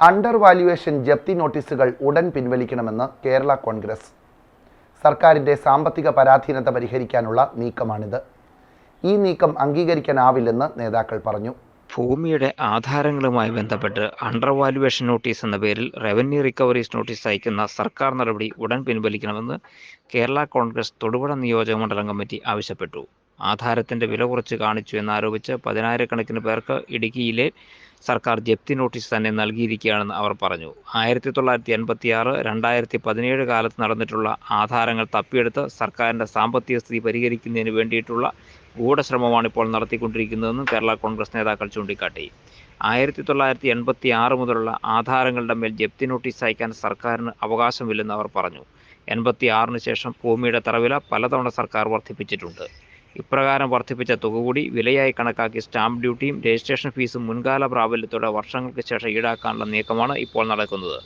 Under valuation ജപ്തി നോട്ടീസുകൾ ഉടൻ പിൻവലിക്കണമെന്ന് കേരള കോൺഗ്രസ്. സർക്കാരിന്റെ സാമ്പത്തിക പരാധീനത പരിഹരിക്കാനുള്ള നീക്കമാണിത്. ഈ നീക്കം അംഗീകരിക്കാനാവില്ലെന്ന് നേതാക്കൾ പറഞ്ഞു. ഭൂമിയുടെ ആധാരങ്ങളുമായി ബന്ധപ്പെട്ട് അണ്ടർ വാല്യുവേഷൻ നോട്ടീസ് എന്ന പേരിൽ റവന്യൂ റിക്കവറീസ് നോട്ടീസ് അയക്കുന്ന സർക്കാർ നടപടി ഉടൻ പിൻവലിക്കണമെന്ന് കേരള കോൺഗ്രസ് തൊടുപുഴ നിയോജക മണ്ഡലം കമ്മിറ്റി ആവശ്യപ്പെട്ടു. ആധാരത്തിന്റെ വില കുറച്ച് കാണിച്ചു എന്നാരോപിച്ച് പതിനായിരക്കണക്കിന് പേർക്ക് ഇടുക്കിയിലെ സർക്കാർ ജപ്തി നോട്ടീസ് തന്നെ നൽകിയിരിക്കുകയാണെന്ന് അവർ പറഞ്ഞു. ആയിരത്തി തൊള്ളായിരത്തി എൺപത്തി ആറ് രണ്ടായിരത്തി പതിനേഴ് കാലത്ത് നടന്നിട്ടുള്ള ആധാരങ്ങൾ തപ്പിയെടുത്ത് സർക്കാരിന്റെ സാമ്പത്തിക സ്ഥിതി പരിഹരിക്കുന്നതിന് വേണ്ടിയിട്ടുള്ള ഗൂഢശ്രമമാണ് ഇപ്പോൾ നടത്തിക്കൊണ്ടിരിക്കുന്നതെന്നും കേരള കോൺഗ്രസ് നേതാക്കൾ ചൂണ്ടിക്കാട്ടി. ആയിരത്തി തൊള്ളായിരത്തി എൺപത്തി ആറ് മുതലുള്ള ആധാരങ്ങളുടെ മേൽ ജപ്തി നോട്ടീസ് അയക്കാൻ സർക്കാരിന് അവകാശമില്ലെന്ന് അവർ പറഞ്ഞു. എൺപത്തി ആറിന് ശേഷം ഭൂമിയുടെ തറവില പലതവണ സർക്കാർ വർദ്ധിപ്പിച്ചിട്ടുണ്ട്. ഇപ്രകാരം വർദ്ധിപ്പിച്ച തുക കൂടി വിലയായി കണക്കാക്കി സ്റ്റാമ്പ് ഡ്യൂട്ടിയും രജിസ്ട്രേഷൻ ഫീസും മുൻകാല പ്രാബല്യത്തോടെ വർഷങ്ങൾക്ക് ശേഷം ഈടാക്കാനുള്ള നീക്കമാണ് ഇപ്പോൾ നടക്കുന്നത്.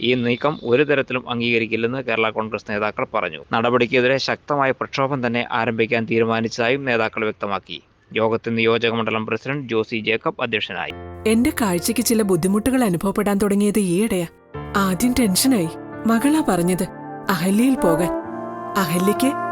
ഈ നീക്കം ഒരു തരത്തിലും അംഗീകരിക്കില്ലെന്ന് കേരള കോൺഗ്രസ് നേതാക്കൾ പറഞ്ഞു. നടപടിക്കെതിരെ ശക്തമായ പ്രക്ഷോഭം തന്നെ ആരംഭിക്കാൻ തീരുമാനിച്ചതായും നേതാക്കൾ വ്യക്തമാക്കി. യോഗത്തിൽ നിയോജക മണ്ഡലം പ്രസിഡന്റ് ജോസി ജേക്കബ് അധ്യക്ഷനായി. എന്റെ കാഴ്ചയ്ക്ക് ചില ബുദ്ധിമുട്ടുകൾ അനുഭവപ്പെടാൻ തുടങ്ങിയത് ഈയിടെയാ ആദ്യം ടെൻഷനായി. മകളാ പറഞ്ഞത് അഹല്യയിൽ പോകാൻ. അഹല്യയ്ക്ക്